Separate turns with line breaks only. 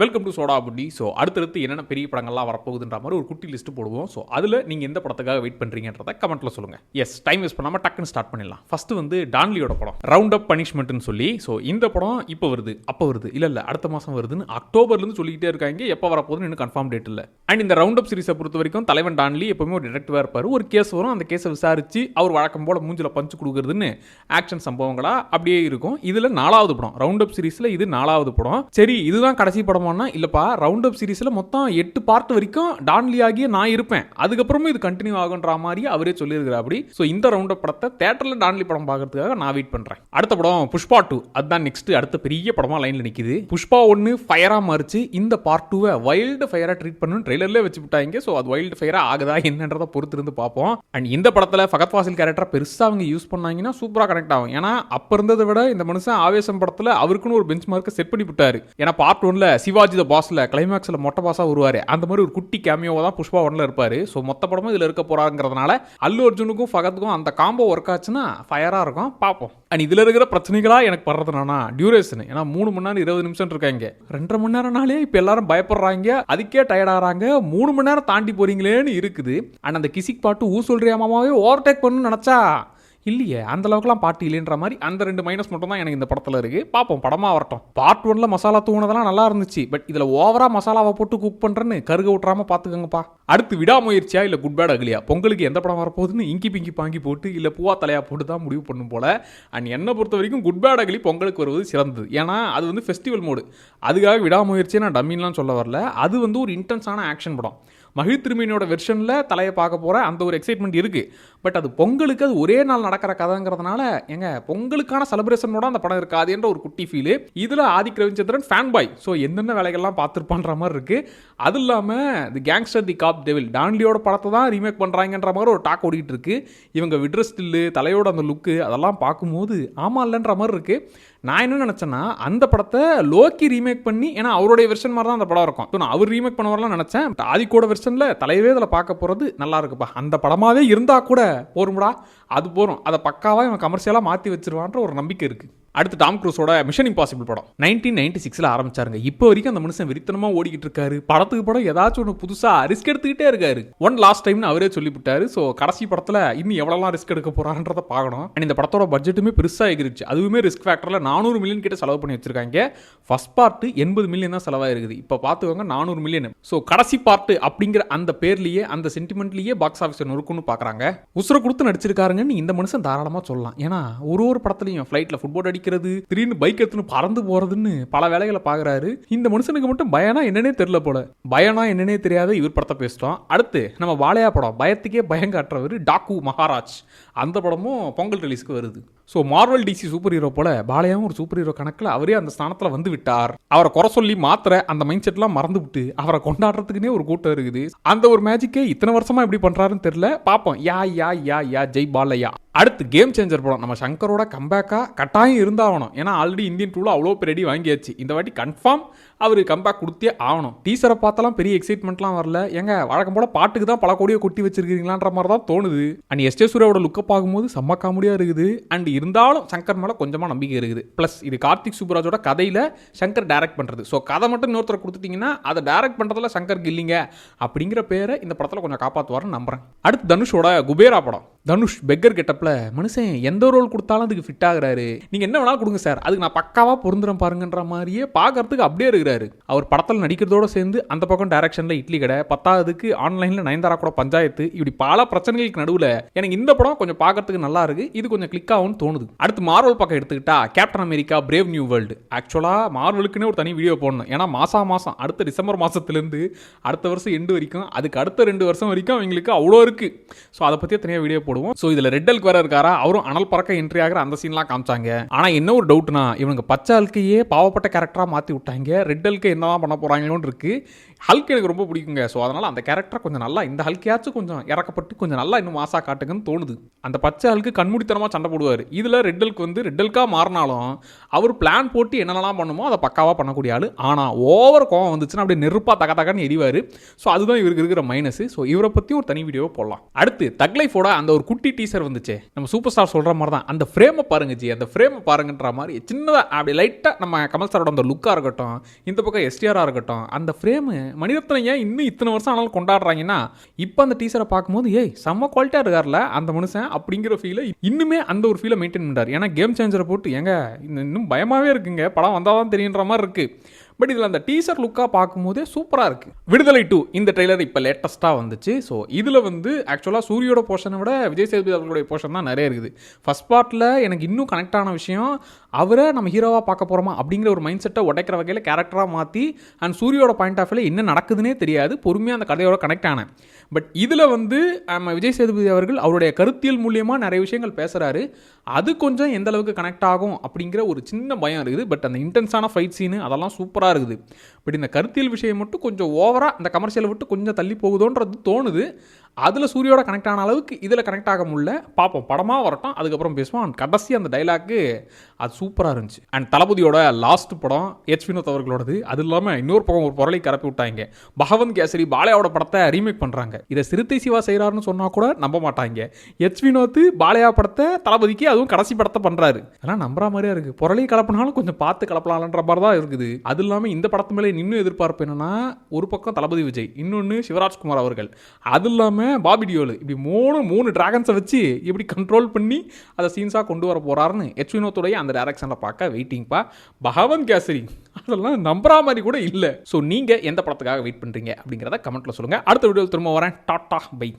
Welcome to soda Putti so அடுத்தடுத்து என்னென்ன பெரிய படங்கள்லாம் வரப்போகுதுன்ற மாதிரி ஒரு குட்டி லிஸ்ட் போடுவோம். ஸோ அதில் நீங்கள் எந்த படத்துக்காக வெயிட் பண்ணுறீங்கன்றத கமெண்ட்ல சொல்லுங்கள் எஸ் டைம் வேஸ்ட் பண்ணாமல் டக்குன்னு ஸ்டார்ட் பண்ணிடலாம். ஃபஸ்ட்டு வந்து டான்லியோட படம். ரவுண்ட் அப் பனிஷ்மெண்ட்னு சொல்லி ஸோ இந்த படம் இப்போ வருது அப்போ வருது. இல்லை இல்லை அடுத்த மாதம் வருதுன்னு அக்டோபர்லேருந்து சொல்லிக்கிட்டே இருக்காங்க. எப்போ வரப்போகுதுன்னு இன்னும் கன்ஃபார்ம் டேட் இல்லை. அண்ட் இந்த ரவுண்ட் அப் சீரிஸை பொறுத்த வரைக்கும் தலைவன் டான்லி எப்பவுமே ஒரு டிடெக்டிவாக இருப்பார். ஒரு கேஸ் வரும். அந்த கேஸை விசாரிச்சு அவர் வழக்கம் போல மூஞ்சில பஞ்சு கொடுக்குறதுன்னு ஆக்ஷன் சம்பவங்களா அப்படியே இருக்கும். இதில் நாலாவது படம். ரவுண்ட் அப் சீரிஸில் இது நாலாவது படம். சரி இதுதான் கடைசி படம் படமானா இல்லைப்பா ரவுண்ட் அப் சீரீஸில் மொத்தம் எட்டு பார்ட் வரைக்கும் டான்லி ஆகிய நான் இருப்பேன். அதுக்கப்புறமும் இது கண்டினியூ ஆகுன்ற மாதிரி அவரே சொல்லியிருக்கிறார் அப்படி ஸோ இந்த ரவுண்ட் அப் படத்தை தேட்டரில் டான்லி படம் பார்க்கறதுக்காக நான் வெயிட் பண்ணுறேன் அடுத்த படம் புஷ்பா டூ அதுதான் நெக்ஸ்ட் அடுத்த பெரிய படமா லைனில் நிற்கிது புஷ்பா ஒன்று ஃபயராக மாறிச்சு. இந்த பார்ட் டூவை வைல்டு ஃபயராக ட்ரீட் பண்ணணும் ட்ரெய்லர்லேயே வச்சு விட்டாங்க. ஸோ அது வைல்டு ஃபயராக ஆகுதா என்னன்றதை பொறுத்து இருந்து பார்ப்போம். அண்ட் இந்த படத்தில் ஃபகத் வாசில் கேரக்டர் பெருசாக அவங்க யூஸ் பண்ணாங்கன்னா சூப்பராக கனெக்ட் ஆகும். ஏன்னா அப்போ இருந்ததை விட இந்த மனுஷன் ஆவேசம் படத்தில் அவருக்குன்னு ஒரு பெஞ்ச் மார்க்கை செட் பண்ணி விட்டார். ஏன்னா பார்ட் ஒன்ல சிவாஜி த பாஸில் கிளைமேக்ஸில் மொட்டை பாஸாக வருவார். அந்த மாதிரி ஒரு குட்டி கேமியோவாக தான் புஷ்பா ஒன்ல இருப்பார். ஸோ மொத்த படமும் இதில் இருக்க போகிறாங்கிறதுனால அல்லு அர்ஜுனுக்கும் ஃபகத்துக்கும் அந்த காம்போ ஒர்க் ஆச்சுன்னா ஃபயராக இருக்கும். பார்ப்போம். அண்ட் இதில் இருக்கிற பிரச்சனைகளாக எனக்கு படுறதுனா டியூரேஷன் ஏன்னா மூணு மணி நேரம் இருபது நிமிஷம் இருக்காங்க. ரெண்டரை மணி நேரம்னாலே இப்போ எல்லாரும் பயப்படுறாங்க. அதுக்கே டயர்ட் ஆகிறாங்க. மூணு மணி நேரம் தாண்டி போகிறீங்களேன்னு இருக்குது. அண்ட் அந்த கிசிக் பாட்டு ஊ சொல்றியா மாமாவே ஓவர்டேக் பண்ணணும்னு நினச்சா இல்லையே அந்த அளவுக்குலாம் பாட்டு இல்லைன்ற மாதிரி அந்த ரெண்டு மைனஸ் மட்டும் தான் எனக்கு இந்த படத்தில் இருக்குது பார்ப்போம் படமாக வரட்டும். பார்ட் ஒன்ல மசாலா தூணதெல்லாம் நல்லா இருந்துச்சு. பட் இதில் ஓவரா மசாலாவை போட்டு குக் பண்ணுறேன்னு கருக விட்றாம பார்த்துக்கோங்கப்பா. அடுத்து விடாமுயற்சியா இல்லை குட் பேட் அகலியா பொங்கலுக்கு எந்த படம் வரப்போகுதுன்னு இங்கி பிங்கி பாங்கி போட்டு இல்லை பூவா தலையா போட்டு தான் முடிவு பண்ணும் போல. அண்ட் என்னை பொறுத்த வரைக்கும் குட் பேட் அகலி பொங்கலுக்கு வருவது சிறந்தது. ஏன்னா அது வந்து ஃபெஸ்டிவல் மோடு அதுக்காக விடாமுயற்சியை நான் டம்மின்லாம் சொல்ல வரல. அது வந்து ஒரு இன்டென்ஸான ஆக்ஷன் படம். மகிழ் வெர்ஷனில் தலையை பார்க்க போகிற அந்த ஒரு எக்ஸைட்மெண்ட் இருக்குது பட் அது பொங்கலுக்கு அது ஒரே நாள் நடக்கிற கதைங்கிறதுனால எங்க பொங்கலுக்கான செலிப்ரேஷனோட அந்த படம் இருக்காது என்ற ஒரு குட்டி ஃபீலு இதில் Adhik Ravichandran fan boy so என்னென்ன வேலைகள்லாம் பார்த்துருப்பான்ற மாதிரி இருக்குது அது இல்லாமல் the gangster the cop devil டான்லியோட படத்தை தான் ரீமேக் பண்ணுறாங்கன்ற மாதிரி ஒரு டாக் ஓடிட்டு இருக்கு. இவங்க விட்ரஸ் ஸ்டில்லு தலையோட அந்த லுக்கு அதெல்லாம் பார்க்கும்போது ஆமா இல்லைன்ற மாதிரி இருக்குது நான் என்ன நினச்சேன்னா அந்த படத்தை லோக்கி ரீமேக் பண்ணி ஏன்னா அவருடைய வெர்ஷன் மாதிரி தான் அந்த படம் இருக்கும். ஸோ நான் அவர் ரீமேக் பண்ண வரலாம் நினச்சேன். பட் ஆதிக்கோட வெர்ஷனில் தலையவே இதில் பார்க்க போகிறது நல்லா இருக்குப்பா. அந்த படமாகவே இருந்தால் கூட போரும்டா அது போகிறோம் அதை பக்காவாக இவன் கமர்ஷியலாக மாற்றி வச்சிருவான்ற ஒரு நம்பிக்கை இருக்குது அடுத்து டாம் க்ரூஸோட மிஷன் இம்பாசிபிள் படம். நைன்டீன் நைன்டி சிக்ஸில் ஆரம்பிச்சாருங்க. இப்போ வரைக்கும் அந்த மனுஷன் விரித்தனமாக ஓடிக்கிட்டு இருக்காரு. படத்துக்கு படம் ஏதாச்சும் ஒன்று புதுசாக ரிஸ்க் எடுத்துக்கிட்டே இருக்காரு. ஒன் லாஸ்ட் டைம்னு அவரே சொல்லிவிட்டாரு. ஸோ கடைசி படத்தில் இன்னும் எவ்வளோலாம் ரிஸ்க் எடுக்க போறான்றத பார்க்கணும். அண்ட் இந்த படத்தோட பட்ஜெட்டுமே பெருசாக எகிருச்சு. அதுவுமே ரிஸ்க் ஃபேக்டரில் நானூறு மில்லியன் கிட்ட செலவு பண்ணி வச்சிருக்காங்க. ஃபர்ஸ்ட் பார்ட்டு எண்பது மில்லியன் தான் செலவாயிருக்குது. இப்போ பார்த்துக்கோங்க நானூறு மில்லியன் ஸோ கடைசி பார்ட்டு அப்படிங்கிற அந்த பேர்லேயே அந்த சென்டிமெண்ட்லேயே பாக்ஸ் ஆஃபீஸர் நொறுக்குன்னு பார்க்குறாங்க உசுரை கொடுத்து நடிச்சிருக்காருங்கன்னு இந்த மனுஷன் தாராளமாக சொல்லலாம். ஏன்னா ஒரு ஒரு படத்துலையும் ஃப்ளைட்டில் ஃபுட்பால் வைக்கிறது திடீர்னு பைக் எடுத்துன்னு பறந்து போறதுன்னு பல வேலைகளை பாக்குறாரு இந்த மனுஷனுக்கு மட்டும் பயனா என்னன்னே தெரியல போல. பயனா என்னன்னே தெரியாத இவர் படத்தை பேசிட்டோம். அடுத்து நம்ம வாழையா படம் பயத்துக்கே பயம் காட்டுறவர் டாக்கு மகாராஜ். அந்த படமும் பொங்கல் ரிலீஸ்க்கு வருது. So Marvel DC super hero போல பாலையாவும் ஒரு சூப்பர் ஹீரோ கணக்கில் அவரே அந்த ஸ்தானத்தில் வந்து விட்டார். அவரை குறை சொல்லி மாத்திர அந்த மைண்ட் செட்லாம் மறந்து விட்டு அவரை கொண்டாடுறதுக்குனே ஒரு கூட்டம் இருக்குது. அந்த ஒரு மேஜிக்கே இத்தனை வருஷமா எப்படி பண்ணுறாருன்னு தெரியல. பார்ப்போம் யா யா யா யா ஜெய் பாலையா. அடுத்து கேம் சேஞ்சர் படம். நம்ம சங்கரோட கம்பேக்காக கட்டாயம் இருந்தாகணும். ஏன்னா ஆல்ரெடி இந்தியன் டூவில் அவ்வளோ பெரிய வாங்கியாச்சு. இந்த வாட்டி கன்ஃபார்ம் அவர் கம்பேக் கொடுத்தே ஆகணும். டீசரை பார்த்தாலாம் பெரிய எக்ஸைட்மெண்ட்லாம் வரல. ஏங்க வழக்கம் போல பாட்டுக்கு தான் பல கோடியை கொட்டி வச்சிருக்கீங்களான்ற மாதிரி தான் தோணுது. அண்ட் எஸ்டே சூர்யாவோட லுக்கப் ஆகும்போது செம்ம காமெடியாக இருக்குது. அண்ட் இருந்தாலும் சங்கர் மேலே கொஞ்சமாக நம்பிக்கை இருக்குது. ப்ளஸ் இது கார்த்திக் சுப்ராஜோட கதையில் சங்கர் டைரக்ட் பண்ணுறது ஸோ கதை மட்டும் இன்னொருத்தர் கொடுத்துட்டிங்கன்னா அதை டைரக்ட் பண்ணுறதுல சங்கருக்கு இல்லைங்க. அப்படிங்கிற பேரை இந்த படத்தில் கொஞ்சம் காப்பாற்றுவார்னு நம்புறேன். அடுத்து தனுஷோட குபேரா படம். தனுஷ் பெக்கர் கெட்டப்பில் மனுஷன் எந்த ரோல் கொடுத்தாலும் அதுக்கு ஃபிட் ஆகுறாரு. நீங்கள் என்ன வேணாலும் கொடுங்க சார் அதுக்கு நான் பக்காவாக பொருந்துறேன் பாருங்கன்ற மாதிரியே பார்க்கறதுக்கு அப்படியே இருக்கிறாரு. அவர் படத்தில் நடிக்கிறதோட சேர்ந்து அந்த பக்கம் டேரக்ஷனில் இட்லி கடை பத்தாவதுக்கு ஆன்லைனில் நயன்தாரா கூட பஞ்சாயத்து. இப்படி பல பிரச்சனைகளுக்கு நடுவில் எனக்கு இந்த படம் கொஞ்சம் பார்க்கறதுக்கு நல்லா இருக்கு. இது கொஞ்சம் கிளிக் ஆகும்னு தோணுது. அடுத்து மார்வல் பக்கம் எடுத்துக்கிட்டா captain America brave new world ஆக்சுவலாக மார்வலுக்குன்னே ஒரு தனி வீடியோ போடணும். ஏன்னா மாசா மாசம் அடுத்த டிசம்பர் மாசத்துலேருந்து அடுத்த வருஷம் எண்டு வரைக்கும் அதுக்கு அடுத்த ரெண்டு வருஷம் வரைக்கும் அவங்களுக்கு அவ்வளோ இருக்குது ஸோ அதை பற்றி தனியாக வீடியோ போடணும். போடுவோம். ஸோ இதில் ரெட்டலுக்கு வேற இருக்காரா? அவரும் அனல் பறக்க என்ட்ரி ஆகிற அந்த சீன்லாம் காமிச்சாங்க. ஆனால் என்ன ஒரு டவுட்னா இவங்க பச்சை அல்கையே பாவப்பட்ட கேரக்டராக மாற்றி விட்டாங்க. ரெட்டலுக்கு என்னதான் பண்ண போகிறாங்களோன்னு இருக்கு. ஹல்க் எனக்கு ரொம்ப பிடிக்குங்க. ஸோ அதனால் அந்த கேரக்டர் கொஞ்சம் நல்லா இந்த ஹல்கையாச்சும் கொஞ்சம் இறக்கப்பட்டு கொஞ்சம் நல்லா இன்னும் மாசா காட்டுங்கன்னு தோணுது. அந்த பச்சை ஹல்க்கு கண்மூடித்தனமாக சண்டை போடுவார். இதில் ரெட்டலுக்கு வந்து ரெட்டலுக்காக மாறினாலும் அவர் பிளான் போட்டு என்னென்னலாம் பண்ணுமோ அதை பக்காவாக பண்ணக்கூடிய ஆள். ஆனால் ஓவர் கோவம் வந்துச்சுன்னா அப்படியே நெருப்பாக தக தகன்னு எரிவார். ஸோ அதுதான் இவருக்கு இருக்கிற மைனஸ் ஸோ இவரை பற்றி ஒரு தனி வீடியோ போடலாம். அடுத்து தக்லைஃபோட அந்த ஒரு ஒரு குட்டி டீசர் வந்துச்சே. நம்ம சூப்பர் ஸ்டார் சொல்கிற மாதிரி தான் அந்த ஃப்ரேமை பாருங்க ஜி. அந்த ஃப்ரேமை பாருங்கன்ற மாதிரி சின்னதாக அப்படி லைட்டாக நம்ம கமல் சாரோட அந்த லுக்காக இருக்கட்டும் இந்த பக்கம் எஸ்டிஆராக இருக்கட்டும் அந்த ஃப்ரேமு மணிரத்னம் ஏன் இன்னும் இத்தனை வருஷம் ஆனாலும் கொண்டாடுறாங்கன்னா இப்போ அந்த டீசரை பார்க்கும்போது ஏய் செம்ம குவாலிட்டியாக இருக்கார்ல அந்த மனுஷன் அப்படிங்கிற ஃபீலை இன்னுமே அந்த ஒரு ஃபீலை மெயின்டைன் பண்ணுறாரு ஏன்னா கேம் சேஞ்சரை போட்டு எங்க இன்னும் இன்னும் பயமாகவே இருக்குங்க. படம் வந்தால் தான் தெரியுன்ற மாதிரி இருக்குது பட் இதில் அந்த டீசர் லுக்காக பார்க்கும்போதே சூப்பராக இருக்குது விடுதலை டூ இந்த ட்ரெய்லர் இப்போ லேட்டஸ்ட்டாக வந்துச்சு. ஸோ இதில் வந்து ஆக்சுவலாக சூரியோட போர்ஷனை விட விஜய் சேதுபதி அவர்களுடைய போர்ஷன் தான் நிறைய இருக்குது. ஃபஸ்ட் பார்ட்டில் எனக்கு இன்னும் கனெக்ட் ஆன விஷயம் அவரை நம்ம ஹீரோவாக பார்க்க போகிறோமா அப்படிங்கிற ஒரு மைண்ட் செட்டை உடைக்கிற வகையில் கேரக்டராக மாற்றி அண்ட் சூரியோட பாயிண்ட் ஆஃப் வியூவில் என்ன நடக்குதுன்னே தெரியாது. பொறுமையாக அந்த கதையோட கனெக்ட் ஆனேன். பட் இதில் வந்து நம்ம விஜய் சேதுபதி அவர்கள் அவருடைய கருத்தியல் மூலியமாக நிறைய விஷயங்கள் பேசுகிறாரு அது கொஞ்சம் எந்த அளவுக்கு கனெக்ட் ஆகும் அப்படிங்கிற ஒரு சின்ன பயம் இருக்குது. பட் அந்த இன்டென்ஸான ஃபைட் சீனு அதெல்லாம் சூப்பராக இருக்குது. பட் இந்த கருத்தியல் விஷயம் மட்டும் கொஞ்சம் ஓவராக இந்த கமர்ஷியலை விட்டு கொஞ்சம் தள்ளி போகுதோன்றது தோணுது. அதில் சூரியோட கனெக்ட் ஆன அளவுக்கு இதில் கனெக்ட் ஆக முடியல. பார்ப்போம். படமாக வரட்டும். அதுக்கப்புறம் பேசுவோம். அண்ட் கடைசி அந்த டைலாக்கு அது சூப்பராக இருந்துச்சு. அண்ட் தளபதியோட லாஸ்ட் படம் எச் வினோத் அவர்களோடது. அது இல்லாமல் இன்னொரு பக்கம் ஒரு பொருளை கரப்பி விட்டாங்க. பகவந்த் கேசரி பாலையாவோட படத்தை ரீமேக் பண்ணுறாங்க இதை சிறுத்தை சிவா செய்கிறாருன்னு சொன்னால் கூட நம்ப மாட்டாங்க. எச் வினோத் பாலையா படத்தை தளபதிக்கு அதுவும் கடைசி படத்தை பண்ணுறாரு அதெல்லாம் நம்புற மாதிரியா இருக்குது பொருளை கலப்பினாலும் கொஞ்சம் பார்த்து கலப்பலாம்ன்ற மாதிரி தான் இருக்குது. அது இல்லாமல் இந்த படத்து மேலே இன்னும் எதிர்பார்ப்பு என்னென்னா ஒரு பக்கம் தளபதி விஜய் இன்னொன்று சிவராஜ்குமார் அவர்கள். அது இல்லாமல் பாபி டியோல் இப்படி மூணு மூணு டிராகன்ஸை வச்சு எப்படி கண்ட்ரோல் பண்ணி அதை சீன்ஸாக கொண்டு வர போகிறாருன்னு எச் வினோத்துடைய அந்த டேரக்ஷனில் பார்க்க வெயிட்டிங்ப்பா பகவன் கேசரி அதெல்லாம் நம்புற மாதிரி கூட இல்லை. ஸோ நீங்கள் எந்த படத்துக்காக வெயிட் பண்ணுறீங்க அப்படிங்கிறத கமெண்ட்டில் சொல்லுங்கள் அடுத்த வீடியோவில் திரும்ப வரேன். Tata bye